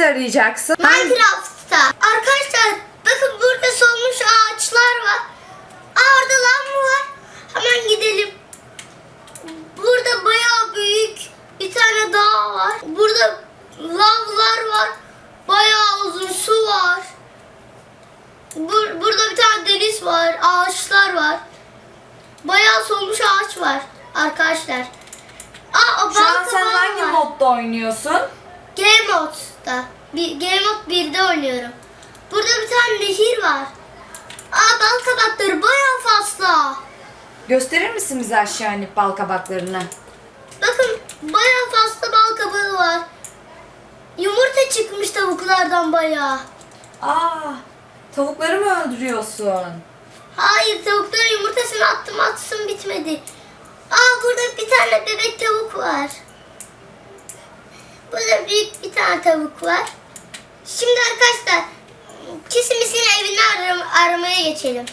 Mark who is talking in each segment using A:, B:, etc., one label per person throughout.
A: Nerede arayacaksın?
B: Minecraft'ta. Arkadaşlar bakın burada solmuş ağaçlar var. Aa orada lan mı var? Hemen gidelim. Burada bayağı büyük bir tane dağ var. Burada lavlar var. Bayağı uzun su var. Bur- burada bir tane deniz var. Ağaçlar var. Bayağı solmuş ağaç var arkadaşlar. Aa o
A: Şu an sen
B: var.
A: hangi modda oynuyorsun?
B: Game Mode'da. Bir, Game Mode 1'de oynuyorum. Burada bir tane nehir var. Aa bal kabakları bayağı fazla.
A: Gösterir misin bize aşağı inip bal kabaklarını?
B: Bakın bayağı fazla bal kabağı var. Yumurta çıkmış tavuklardan bayağı.
A: Aa, tavukları mı öldürüyorsun?
B: Hayır tavukların yumurtasını attım atsın bitmedi. Aa burada bir tane bebek tavuk var. Burada büyük bir tane tavuk var. Şimdi arkadaşlar kisimisinin evini aram- aramaya geçelim.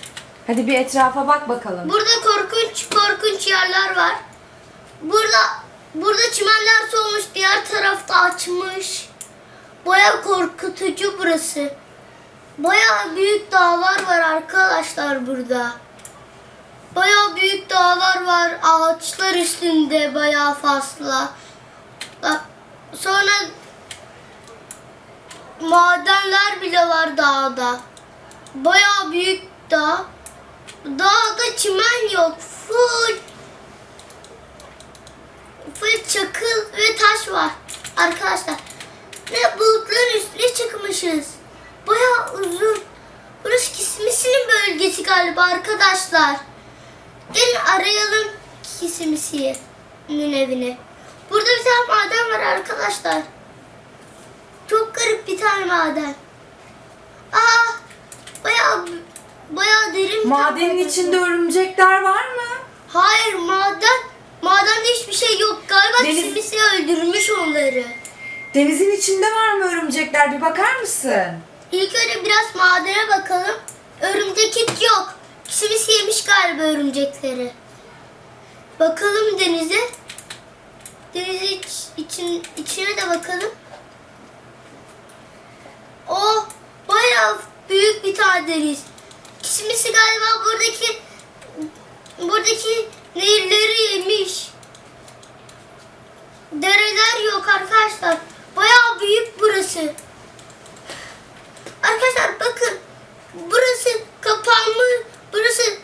A: Hadi bir etrafa bak bakalım.
B: Burada korkunç korkunç yerler var. Burada burada çimenler solmuş, diğer tarafta açmış. Baya korkutucu burası. Baya büyük dağlar var arkadaşlar burada. Baya büyük dağlar var. Ağaçlar üstünde baya fazla. Bak, madenler bile var dağda. Baya büyük dağ. Dağda çimen yok. Full full çakıl ve taş var arkadaşlar. Ve bulutların üstüne çıkmışız. Bayağı uzun. Burası Kismisi'nin bölgesi galiba arkadaşlar. Gelin arayalım Kismisi'nin evini. Burada bir tane maden var arkadaşlar. Çok garip bir tane maden. Aa, bayağı bayağı derin bir
A: Madenin
B: tane
A: içinde örümcekler var mı?
B: Hayır maden madende hiçbir şey yok. Galiba
A: Deniz-
B: Kismisi öldürmüş onları.
A: Denizin içinde var mı örümcekler? Bir bakar mısın?
B: İlk önce biraz madene bakalım. Örümcek hiç yok. Kismisi yemiş galiba örümcekleri. Bakalım denize. Denize iç, için, içine de bakalım. O bayağı büyük bir tane deniz. Kismisi galiba buradaki buradaki nehirleri yemiş. Dereler yok arkadaşlar. Bayağı büyük burası. Arkadaşlar bakın. Burası kapanmış. Burası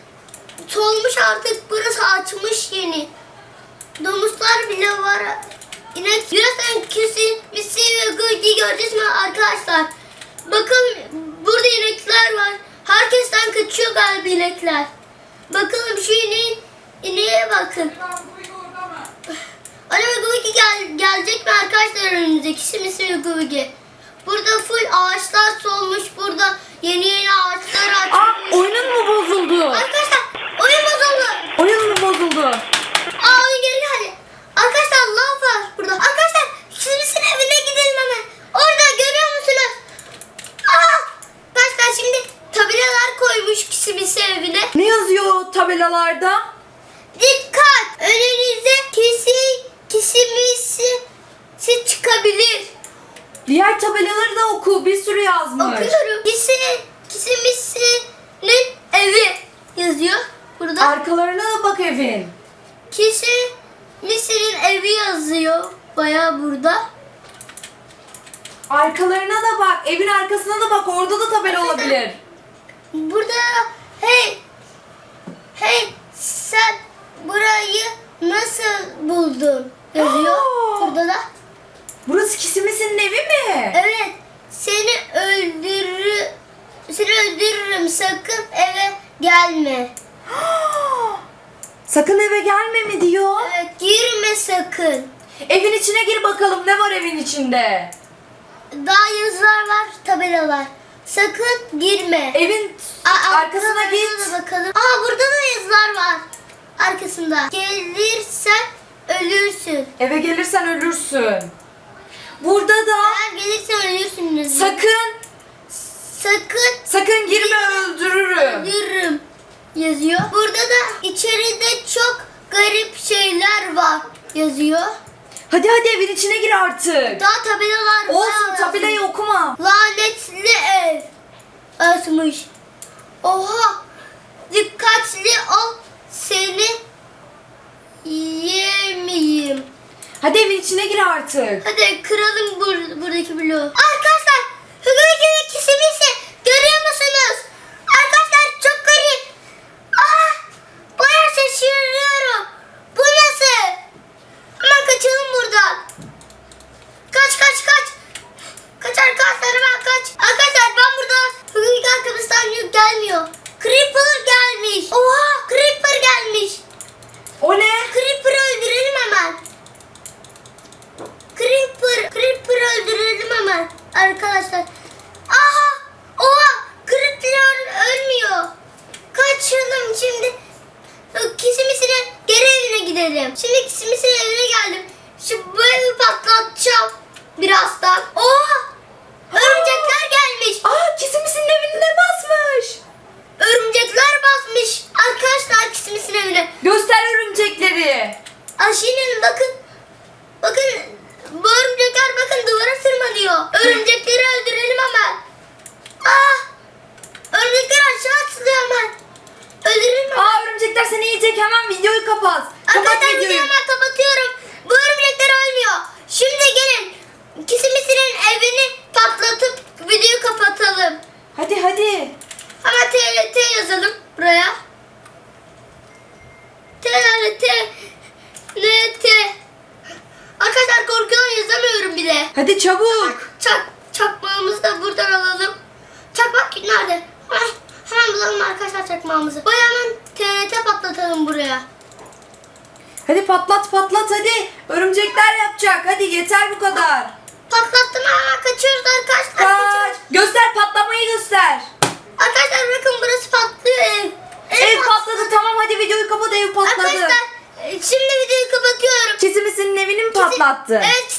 B: solmuş artık. Burası açmış yeni. Domuzlar bile var. İnek birazdan kesin misi ve gölgeyi göreceğiz mi arkadaşlar? Bakın burada inekler var. Herkesten kaçıyor galiba inekler. Bakalım şu ineğin ineğe bakın. Anne Gugi gel, gelecek mi arkadaşlar önümüzdeki simisi ve Gugi? Burada full ağaçlar solmuş. Burada yeni yeni ağaçlar
A: Aa,
B: açmış.
A: oyunun mu bozuldu?
B: Arkadaşlar oyun bozuldu.
A: Oyun mu bozuldu?
B: Aa oyun geri geldi. Arkadaşlar lav var burada. Arkadaşlar simisinin evine gidelim hemen. Orada görüyor musunuz? Aa! Arkadaşlar şimdi tabelalar koymuş simisi evine.
A: Ne yazıyor tabelalarda?
B: Dikkat! Önünüze kisi, kisimisi si çıkabilir.
A: Diğer tabelaları da oku. Bir sürü yazmış.
B: Okuyorum. Kisi, kisimisinin evi yazıyor burada.
A: Arkalarına da bak evin.
B: Kisi misinin evi yazıyor baya burada.
A: Arkalarına da bak. Evin arkasına da bak. Orada da tabela olabilir.
B: Burada hey hey sen burayı nasıl buldun yazıyor
A: Aa!
B: burada da.
A: Burası kisimisinin evi mi?
B: Evet seni öldürür seni öldürürüm sakın eve gelme.
A: Sakın eve gelme mi diyor.
B: Evet girme sakın.
A: Evin içine gir bakalım. Ne var evin içinde?
B: Daha yazılar var tabelalar. Sakın girme.
A: Evin
B: Aa,
A: arkasına git.
B: bakalım. Aa burada da yazılar var. Arkasında. Gelirsen ölürsün.
A: Eve gelirsen ölürsün. Burada da
B: Eğer gelirsen ölürsün. yazıyor.
A: sakın
B: Sakın
A: sakın girme öldürürüm.
B: ölürüm yazıyor. Burada da içeride çok garip şeyler var yazıyor.
A: Hadi hadi evin içine gir artık.
B: Daha tabelalar
A: Olsun
B: var.
A: tabelayı okuma.
B: Lanetli ev. Asmış. Oha. Dikkatli ol.
A: Hadi evin içine gir artık.
B: Hadi kıralım bur buradaki bloğu. Arkadaşlar Hügücü'nün kisimisi görüyor musunuz? Arkadaşlar çok garip. Ah bayağı şaşırıyorum. Bu nasıl? Hemen kaçalım buradan. Kaç kaç kaç. Kaç arkadaşlar hemen kaç. Arkadaşlar ben burada Hügücü arkamızdan yük gelmiyor. Creeper gelmiş. Oha Creeper gelmiş.
A: O ne?
B: Creeper'ı öldürelim hemen. Creeper, Creeper öldürelim hemen arkadaşlar. Aha! Oha! Creeper ölmüyor. Kaçalım şimdi. Kisimisine geri gidelim. Şimdi kisimisine evine geldim. Şu bu evi patlatacağım birazdan. Oha! Örümcekler gelmiş.
A: Aa kisimisinin evine basmış.
B: Örümcekler basmış. Arkadaşlar kisimisinin evine.
A: Göster örümcekleri.
B: Aşinin bakın. Bakın bu örümcekler bakın duvara tırmanıyor. Örümcekleri öldürelim hemen. Ah! Örümcekler aşağı atılıyor hemen. Öldürelim hemen.
A: Aa örümcekler seni yiyecek hemen videoyu kapat. Kapat
B: Arkadaşlar videoyu
A: videoyu.
B: hemen kapatıyorum. Bu örümcekler ölmüyor. Şimdi gelin. Kisimisinin evini patlatıp videoyu kapatalım.
A: Hadi hadi.
B: Hemen TRT yazalım buraya. TRT NT Arkadaşlar korkudan yazamıyorum bile.
A: Hadi çabuk.
B: Çak, çakmağımızı da buradan alalım. Çakmak nerede? Hemen, hemen bulalım arkadaşlar çakmağımızı. Buraya hemen TRT patlatalım buraya.
A: Hadi patlat patlat hadi. Örümcekler yapacak. Hadi yeter bu kadar.
B: Patlattım hemen kaçıyoruz arkadaşlar.
A: Kaç.
B: kaçıyoruz.
A: Göster patlamayı göster.
B: Arkadaşlar bakın burası patlıyor ev.
A: Ev
B: pat-
A: patladı tamam hadi videoyu kapat ev patladı.
B: Arkadaşlar e, şimdi videoyu kapatıyorum.
A: Kisimisinin evini mi patlattı?
B: Evet